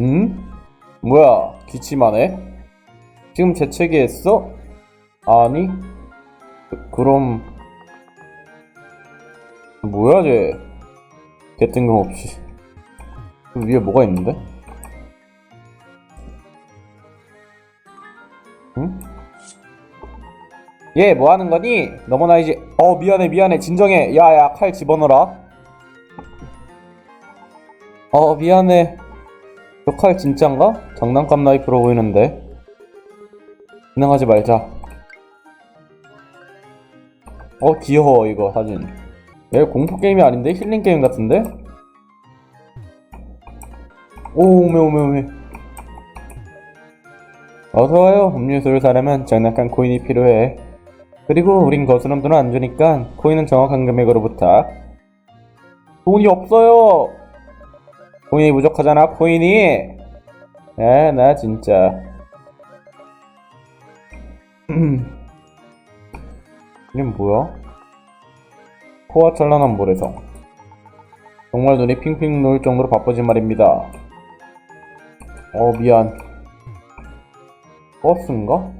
응? 뭐야, 기침하네? 지금 재채기 했어? 아니? 그, 그럼, 뭐야, 쟤? 개 뜬금없이. 그 위에 뭐가 있는데? 응? 얘, 뭐 하는 거니? 너무나 이제, 어, 미안해, 미안해, 진정해. 야, 야, 칼 집어넣어라. 어, 미안해. 저 칼 진짠가? 장난감 나이프로 보이는데. 진행하지 말자. 어, 귀여워, 이거 사진. 얘 공포 게임이 아닌데? 힐링 게임 같은데? 오, 오메, 오메, 오메. 어서와요. 음료수를 사려면 장난감 코인이 필요해. 그리고 우린 거스름 돈을 안 주니까 코인은 정확한 금액으로 부탁. 돈이 없어요! 코인이 부족하잖아, 코인이! 아, 나 진짜. 이건 뭐야? 코와 찬란한 모래성. 정말 눈이 핑핑 놓일 정도로 바쁘진 말입니다. 어, 미안. 버스인가?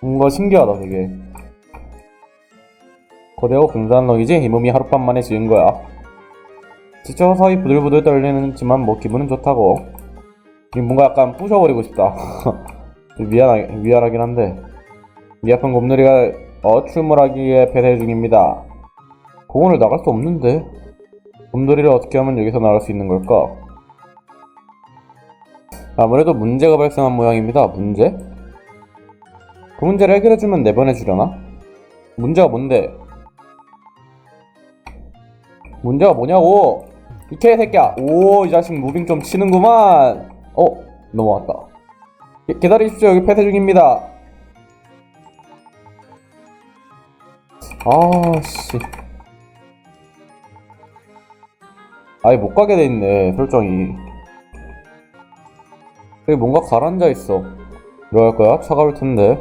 뭔가 신기하다, 되게. 거대하고 근사한 럭이지? 이 몸이 하룻밤 만에 지은 거야. 지쳐 서서히 부들부들 떨리는지만 뭐 기분은 좋다고. 이 뭔가 약간 부셔버리고 싶다. 미안하, 미안하긴 한데. 미 아픈 곰돌이가 어 출몰하기에 배달 중입니다. 공원을 나갈 수 없는데. 곰돌이를 어떻게 하면 여기서 나갈 수 있는 걸까? 아무래도 문제가 발생한 모양입니다. 문제? 그 문제를 해결해주면 내보내주려나? 문제가 뭔데? 문제가 뭐냐고! 이 개새끼야! 오, 이 자식 무빙 좀 치는구만! 어, 넘어왔다. 기, 기다리십시오. 여기 폐쇄 중입니다. 아, 씨. 아예 못 가게 돼 있네, 설정이. 여기 뭔가 가라앉아 있어. 들어갈 거야? 차가울 텐데.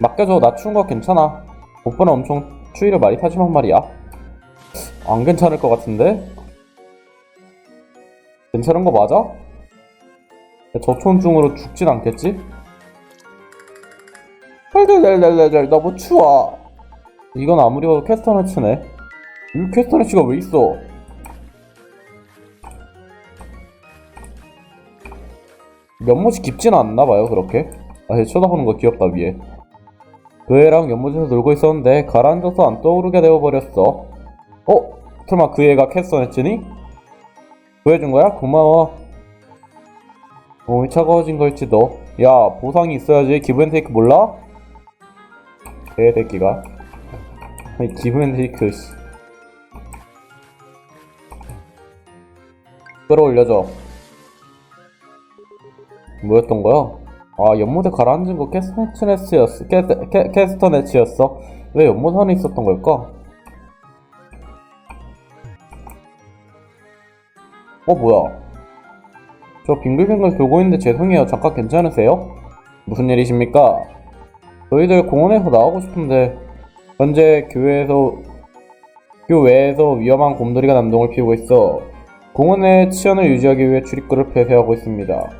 맡겨줘. 나 추운 거 괜찮아. 오빠는 엄청 추위를 많이 타지만 말이야. 안 괜찮을 것 같은데? 괜찮은 거 맞아? 저촌중으로 죽진 않겠지? 랄랄랄랄랄 너무 추워 이건 아무리 봐도 캐스터네츠네 이 캐스터네츠가 왜 있어 연못이 깊진 않나봐요 그렇게 아, 얘 쳐다보는 거 귀엽다 위에 그 애랑 연못에서 놀고 있었는데 가라앉아서 안 떠오르게 되어버렸어 어? 설마 그 애가 캐스터네츠니? 구해준 거야? 고마워 몸이 차가워진 걸지도 야 보상이 있어야지 기브앤테이크 몰라? 개새끼가 아니 기브앤테이크 씨 끌어올려줘 뭐였던 거야? 아 연못에 가라앉은 거 캐스터네츠였어 캐, 캐, 캐스터네츠였어 왜 연못 안에 있었던 걸까? 어 뭐야 저 빙글빙글 돌고 있는데 죄송해요. 잠깐 괜찮으세요? 무슨 일이십니까? 저희들 공원에서 나가고 싶은데 현재 교회에서 교외에서 위험한 곰돌이가 난동을 피우고 있어 공원의 치안을 유지하기 위해 출입구를 폐쇄하고 있습니다.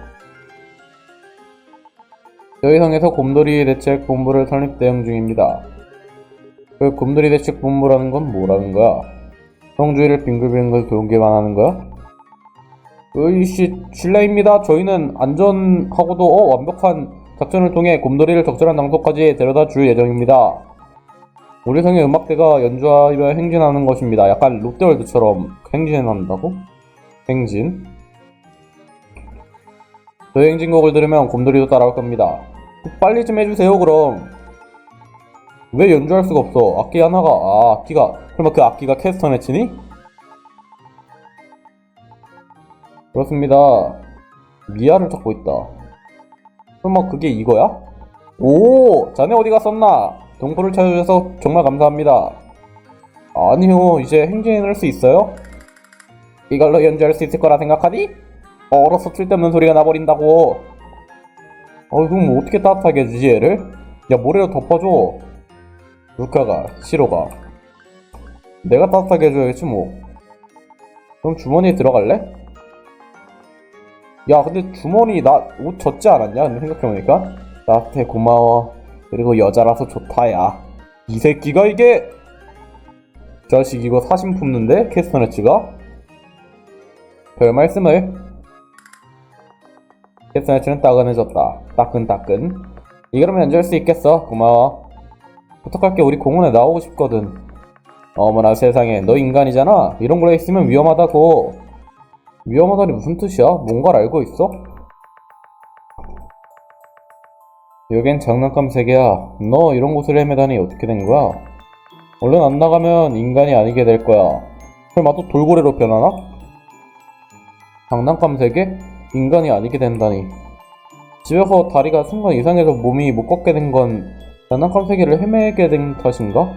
저희 성에서 곰돌이 대책 본부를 설립 대응 중입니다. 그 곰돌이 대책 본부라는 건 뭐라는 거야? 성주의를 빙글빙글 돌게만 하는 거야? 으이씨 실례입니다. 저희는 안전하고도 어, 완벽한 작전을 통해 곰돌이를 적절한 장소까지 데려다 줄 예정입니다. 우리 성의 음악대가 연주하며 행진하는 것입니다. 약간 롯데월드처럼 행진한다고? 행진? 저희 행진곡을 들으면 곰돌이도 따라올 겁니다. 빨리 좀 해주세요 그럼. 왜 연주할 수가 없어? 악기 하나가 아 악기가 설마 그 악기가 캐스터네치니? 그렇습니다. 미아를 찾고 있다. 설마 그게 이거야? 오! 자네 어디 갔었나? 동포를 찾아주셔서 정말 감사합니다. 아니요, 이제 행진을 할 수 있어요? 이걸로 연주할 수 있을 거라 생각하니? 얼어서 쓸데없는 소리가 나버린다고. 어, 그럼 뭐 어떻게 따뜻하게 해주지, 얘를? 야, 모래로 덮어줘. 루카가, 시로가. 내가 따뜻하게 해줘야겠지, 뭐. 그럼 주머니에 들어갈래? 야 근데 주머니 나 옷 젖지 않았냐? 근데 생각해보니까. 나한테 고마워. 그리고 여자라서 좋다 야이 새끼가 이게! 자식 이거 사심 품는데? 캐스터네츠가? 별 말씀을. 캐스터네츠는 따끈해졌다. 따끈따끈. 이거라면 연주할 수 있겠어. 고마워. 부탁할게. 우리 공원에 나오고 싶거든. 어머나 세상에. 너 인간이잖아. 이런 걸에 있으면 위험하다고 위험하다니 무슨 뜻이야? 뭔가를 알고 있어? 여긴 장난감 세계야 너 이런 곳을 헤매다니 어떻게 된 거야? 얼른 안 나가면 인간이 아니게 될 거야 설마 또 돌고래로 변하나? 장난감 세계? 인간이 아니게 된다니 집에서 다리가 순간 이상해서 몸이 못 걷게 된 건 장난감 세계를 헤매게 된 탓인가?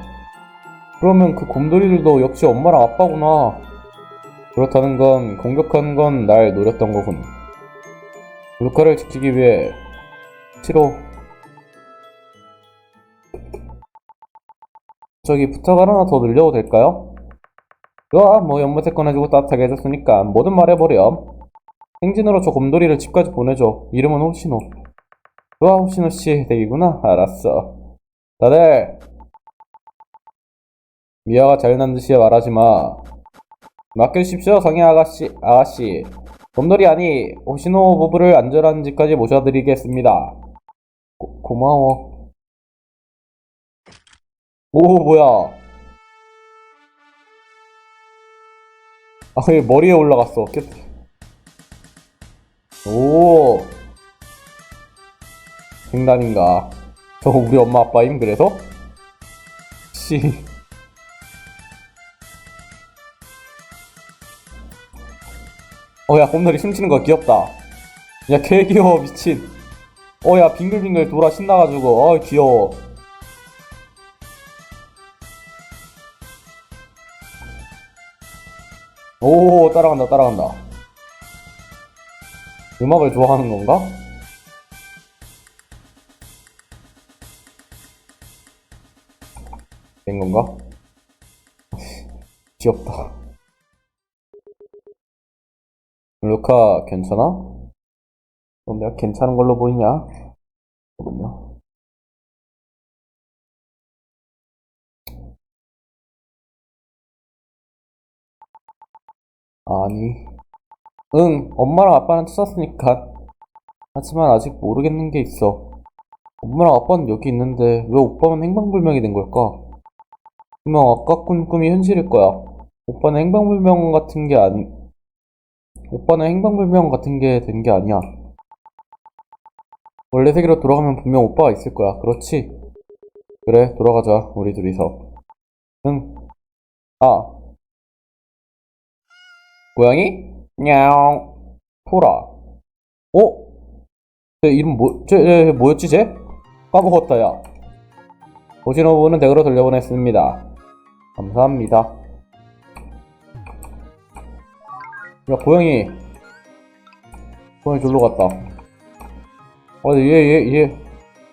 그러면 그 곰돌이들도 역시 엄마랑 아빠구나. 그렇다는 건 공격한 건 날 노렸던 거군. 루카를 지키기 위해 치로 저기 부탁 하나 더 늘려도 될까요? 좋아, 뭐 연못에 꺼내주고 따뜻하게 해줬으니까 뭐든 말해버렴. 행진으로 저 곰돌이를 집까지 보내줘. 이름은 호시노. 좋아, 호시노 씨 댁이구나. 알았어. 다들 미아가 잘난 듯이 말하지 마. 맡겨주십시오, 성의 아가씨, 아가씨. 곰돌이 아니, 호시노 부부를 안전한 집까지 모셔드리겠습니다. 고, 고마워. 오, 뭐야. 아, 얘 머리에 올라갔어. 깨... 오. 장난인가. 저 우리 엄마 아빠임, 그래서? 씨. 어, 야, 곰돌이 춤추는 거 귀엽다. 야, 개 귀여워, 미친. 어, 야, 빙글빙글 돌아 신나가지고, 어, 귀여워. 오, 따라간다, 따라간다. 음악을 좋아하는 건가? 된 건가? 귀엽다. 루카 괜찮아? 넌 내가 괜찮은 걸로 보이냐? 잠깐만요. 아니, 응, 엄마랑 아빠는 찾았으니까. 하지만 아직 모르겠는 게 있어. 엄마랑 아빠는 여기 있는데 왜 오빠는 행방불명이 된 걸까? 분명 아까 꾼 꿈이 현실일 거야. 오빠는 행방불명 같은 게 아니, 오빠는 행방불명 같은 게 된 게 아니야. 원래 세계로 돌아가면 분명 오빠가 있을 거야. 그렇지? 그래, 돌아가자. 우리 둘이서. 응. 아. 고양이? 냐옹. 토라. 어? 쟤 이름 뭐, 쟤, 쟤 뭐였지, 쟤? 까먹었다, 야. 오시노부는 댁으로 돌려보냈습니다. 감사합니다. 야, 고양이. 고양이 졸로 갔다. 어, 얘, 얘, 얘,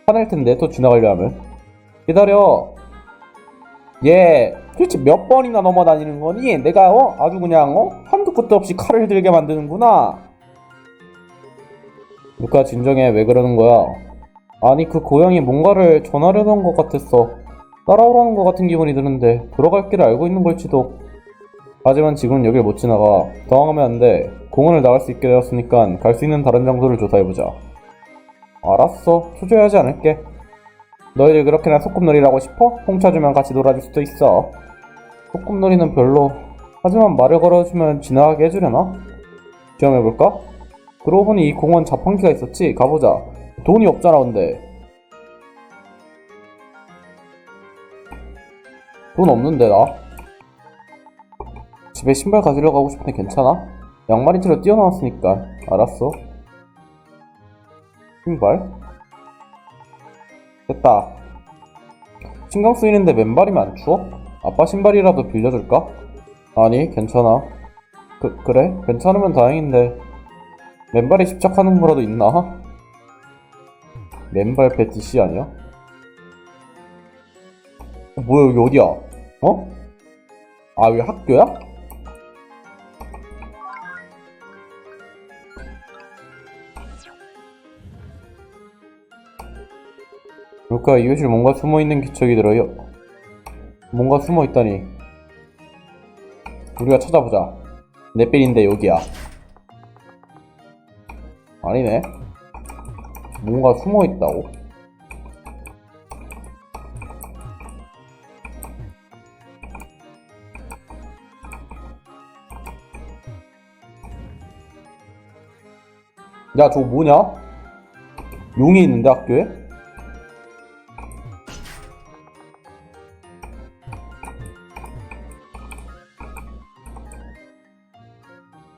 화낼 텐데, 또 지나가려 하면. 기다려. 얘, 도대체 몇 번이나 넘어다니는 거니? 내가, 어? 아주 그냥, 어? 한두 끝도 없이 칼을 들게 만드는구나. 루카, 진정해. 왜 그러는 거야? 아니, 그 고양이 뭔가를 전하려던 것 같았어. 따라오라는 것 같은 기분이 드는데, 들어갈 길을 알고 있는 걸지도. 하지만 지금은 여길 못 지나가. 당황하면 안 돼. 공원을 나갈 수 있게 되었으니까 갈 수 있는 다른 장소를 조사해보자. 알았어. 초조해하지 않을게. 너희들 그렇게나 소꿉놀이라고 싶어? 홍차 주면 같이 놀아줄 수도 있어. 소꿉놀이는 별로. 하지만 말을 걸어주면 지나가게 해주려나? 시험해볼까? 그러고 보니 이 공원 자판기가 있었지? 가보자. 돈이 없잖아, 근데. 돈 없는데, 나? 집에 신발 가지러 가고 싶은데 괜찮아? 양말인 채로 뛰어나왔으니까. 알았어. 신발? 됐다. 신경 쓰이는데 맨발이면 안 추워? 아빠 신발이라도 빌려줄까? 아니, 괜찮아. 그, 그래? 괜찮으면 다행인데. 맨발에 집착하는 거라도 있나? 맨발 패티시 아니야? 어, 뭐야, 여기 어디야? 어? 아, 여기 학교야? 루카 이웃이 뭔가 숨어있는 기척이 들어요. 뭔가 숨어있다니. 우리가 찾아보자. 내 삘인데 여기야. 아니네. 뭔가 숨어있다고. 야, 저거 뭐냐? 용이 있는데 학교에?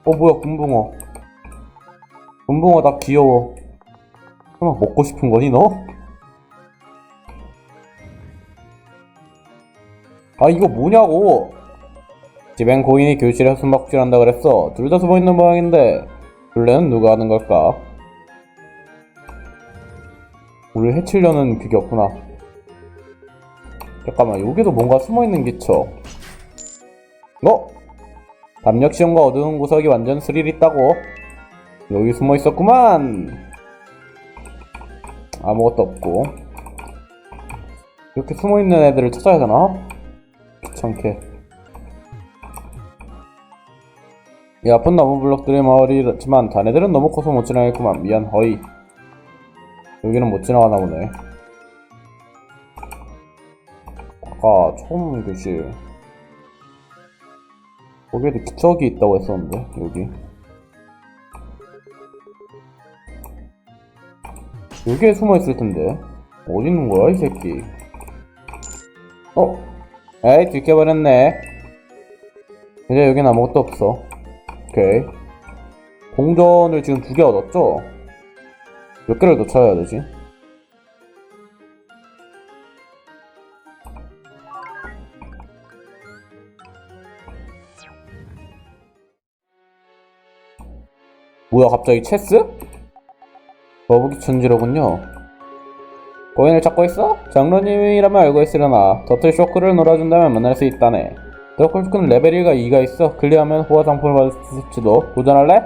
어 뭐야 금붕어 금붕어 나 귀여워 설마 먹고 싶은 거니 너? 아 이거 뭐냐고 집엔 고인이 교실에 숨바꼭질 한다 그랬어 둘 다 숨어있는 모양인데 둘레는 누가 하는 걸까? 우리를 해치려는 그게 없구나 잠깐만 여기도 뭔가 숨어있는 기척 어? 담력 시험과 어두운 구석이 완전 스릴 있다고. 여기 숨어 있었구만. 아무것도 없고. 이렇게 숨어 있는 애들을 찾아야 되나? 귀찮게. 이 아픈 나무 블럭들의 마을이지만 자네들은 너무 커서 못 지나겠구만. 미안 허이. 여기는 못 지나가나 보네. 아까 처음 교실. 거기에도 기척이 있다고 했었는데 여기 여기에 숨어 있을 텐데 어디 있는 거야 이 새끼 어? 에이 들켜버렸네 이제 여긴 아무것도 없어 오케이 동전을 지금 두 개 얻었죠? 몇 개를 더 찾아야 되지? 뭐야 갑자기 체스? 거북이 천지로군요. 고인을 찾고 있어? 장로님이라면 알고 있으려나. 더틀 쇼크를 놀아준다면 만날 수 있다네. 더틀 쇼크는 레벨 1과 2가 있어. 클리어하면 호화 상품을 받을 수 있을지도. 도전할래?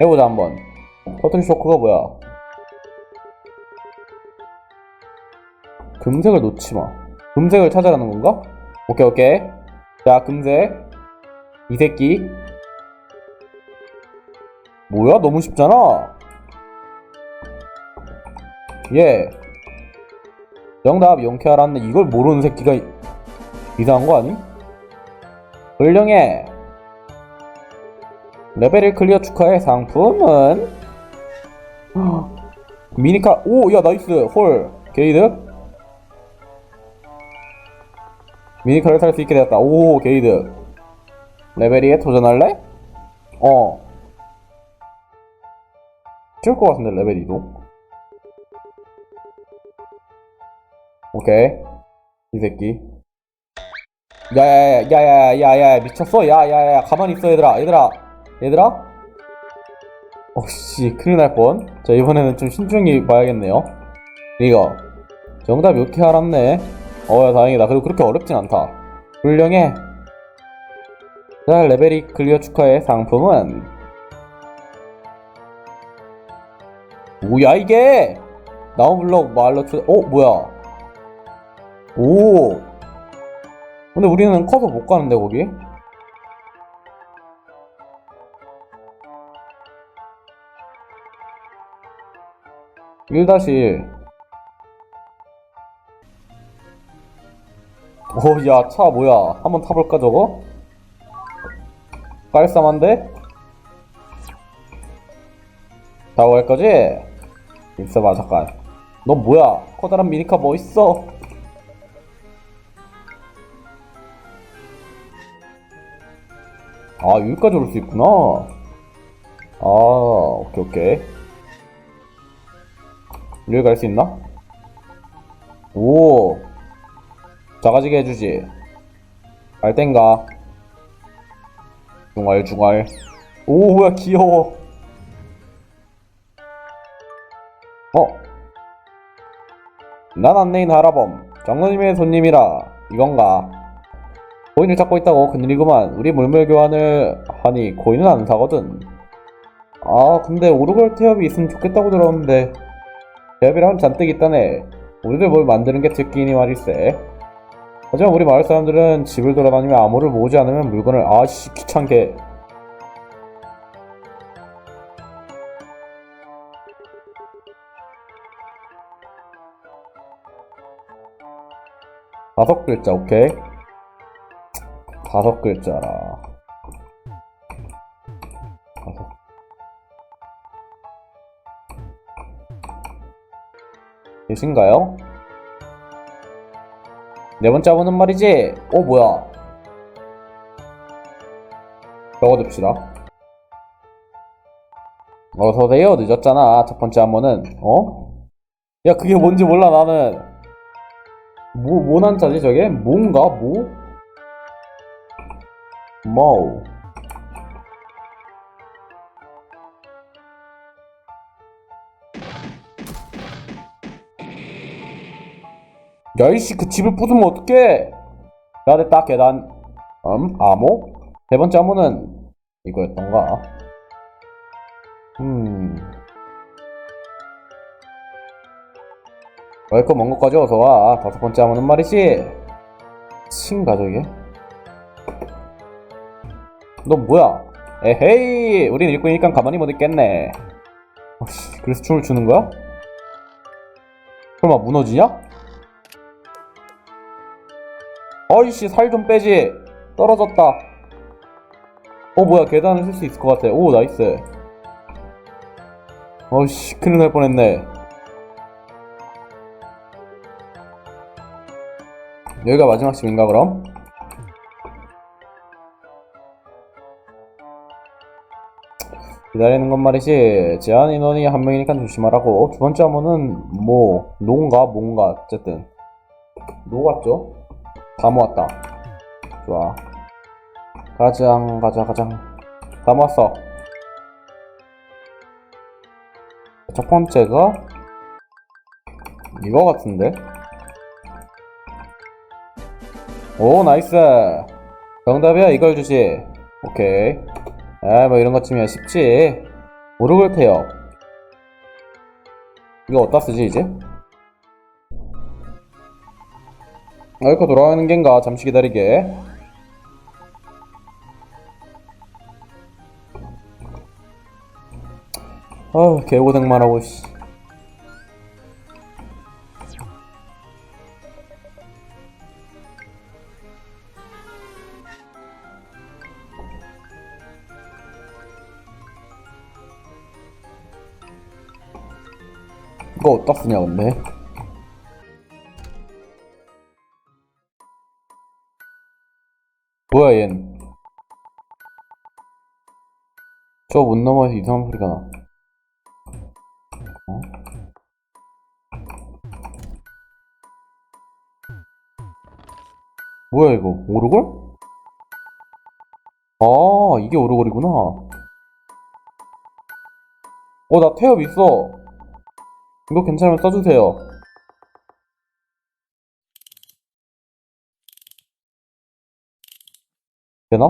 해보자 한번. 더틀 쇼크가 뭐야? 금색을 놓지마. 금색을 찾아라는 건가? 오케이 오케이. 자 금색. 이 새끼 뭐야? 너무 쉽잖아. 예. 정답 용케 알았네. 이걸 모르는 새끼가 이- 이상한 거 아니? 훌륭해. 레벨 1 클리어 축하해. 상품은 미니카. 오, 야 나이스. 홀. 게이드. 미니카를 탈수 있게 되었다. 오, 게이드. 레벨 2에 도전할래? 어. 찍을 것 같은데 레벨 2도 오케이 이 새끼 야야야야야야야 미쳤어 야야야 가만히 있어 얘들아 얘들아 얘들아 어씨 큰일 날 뻔 자 이번에는 좀 신중히 봐야겠네요 이거 정답 이렇게 알았네 어야 다행이다 그래도 그렇게 어렵진 않다 훌륭해 자 레벨이 클리어 축하해 상품은 뭐야 이게? 나무블럭 말로 쳐... 어 뭐야? 오. 근데 우리는 커서 못 가는데 거기? 일 다시. 어야 차 뭐야? 한번 타볼까 저거? 깔쌈한데? 타고 갈 거지? 있어봐 잠깐. 너 뭐야? 커다란 미니카 뭐 있어? 아 여기까지 올 수 있구나. 아 오케이 오케이. 여기 갈 수 있나? 오. 작아지게 해주지. 갈 땐가? 중얼 중얼. 오 뭐야 귀여워 어? 난 안내인 하라범. 장로님의 손님이라 이건가? 고인을 찾고 있다고 큰일이구만. 우리 물물 교환을 하니 고인은 안 사거든. 아 근데 오르골 태엽이 있으면 좋겠다고 들었는데. 태엽이랑 잔뜩 있다네. 우리들 뭘 만드는 게 특기니 말일세. 하지만 우리 마을 사람들은 집을 돌아다니며 암호를 모으지 않으면 물건을 아씨 귀찮게 다섯 글자 오케이. 다섯 글자라. 다섯. 계신가요? 네 번째 아무는 말이지. 어 뭐야? 적어둡시다. 어서오세요. 늦었잖아. 첫 번째 한번은. 어? 야 그게 뭔지 몰라 나는 뭐, 뭐 난자지 저게? 뭔가? 뭐? 뭐 야이씨 그 집을 부수면 어떡해 야 됐다 계단 음 암호? 세 번째 암호는 이거였던가 음 얼거 먼 것까지 어서와. 다섯 번째 암호는 말이지. 친가 저게? 너 뭐야? 에헤이! 우린 일꾼이니까 가만히 못 있겠네. 어씨 그래서 춤을 추는 거야? 설마 무너지냐? 어이씨 살 좀 빼지. 떨어졌다. 어 뭐야 계단을 쓸 수 있을 것 같아. 오 나이스. 어이씨 큰일 날 뻔했네 여기가 마지막 집인가 그럼? 기다리는 건 말이지 제한 인원이 한 명이니까 조심하라고 두 번째 한번은 뭐 농가 뭔가 어쨌든 노갔죠? 다 모았다. 좋아. 가장, 가자, 가장. 다 모았어. 첫 번째가 이거 같은데? 오, 나이스. 정답이야, 이걸 주지. 오케이. 아, 뭐 이런 것쯤이야 쉽지. 오르골 태엽. 이거 어디다 쓰지, 이제? 알코 돌아가는 겐가 잠시 기다리게 아 개고생만 하고 씨 이거 어디다 쓰냐 근데 뭐야 얜저문 너머에서 이상한 소리가 나. 어? 뭐야 이거? 오르골? 아 이게 오르골이구나. 어 나 태엽 있어 이거 괜찮으면 써주세요 되나?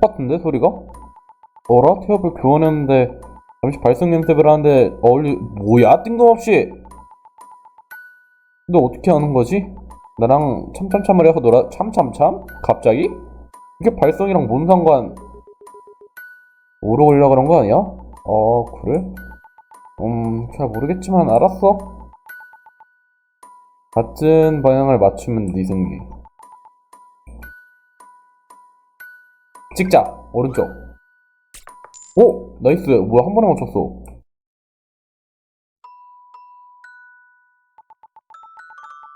똑같은데 소리가? 어라? 태엽을 교환했는데 잠시 발성 연습을 하는데 어울리 뭐야 뜬금없이 근데 어떻게 하는 거지? 나랑 참참참을 해서 놀아 참참참? 갑자기? 이게 발성이랑 뭔 상관 오래 올려 그런 거 아니야? 어 그래? 음 잘 모르겠지만 알았어 같은 방향을 맞추면 네 승리. 찍자. 오른쪽. 오! 나이스. 뭐야, 한 번에 맞췄어.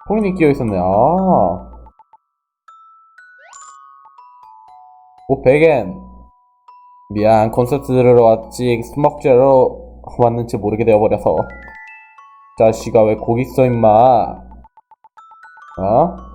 코인이 끼어 있었네. 아. 오, 베겐. 미안, 콘서트 들으러 왔지. 술 먹자로 왔는지 모르게 되어버려서. 자식아, 왜 거기 있어, 임마. 어?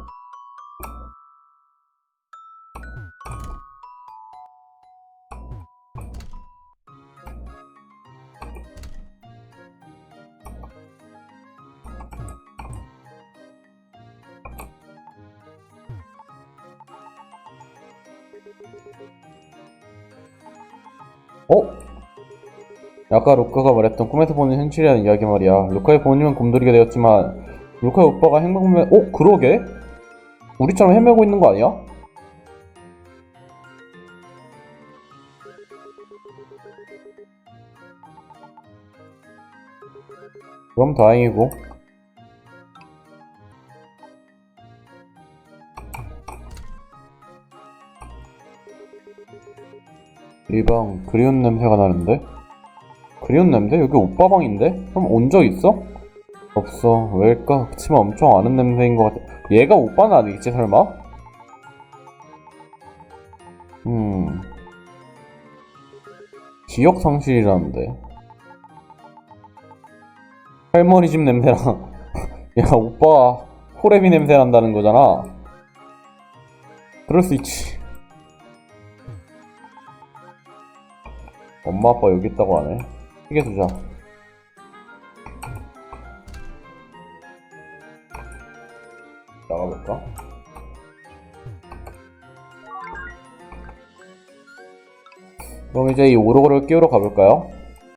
어? 아까 루카가 말했던 꿈에서 보는 현실이라는 이야기 말이야. 루카의 본인은 곰돌이가 되었지만 루카의 오빠가 행방불명. 어 그러게? 우리처럼 헤매고 있는 거 아니야? 그럼 다행이고. 이 방 그리운 냄새가 나는데? 그리운 냄새? 여기 오빠 방인데? 그럼 온 적 있어? 없어. 왜일까? 그치만 엄청 아는 냄새인 것 같아. 얘가 오빠는 아니겠지 설마? 음. 기억 상실이라는데. 할머니 집 냄새랑 야 오빠 호레미 냄새 난다는 거잖아. 그럴 수 있지. 엄마 아빠 여기 있다고 하네. 시계 두자. 나가볼까? 그럼 이제 이 오로고를 끼우러 가볼까요?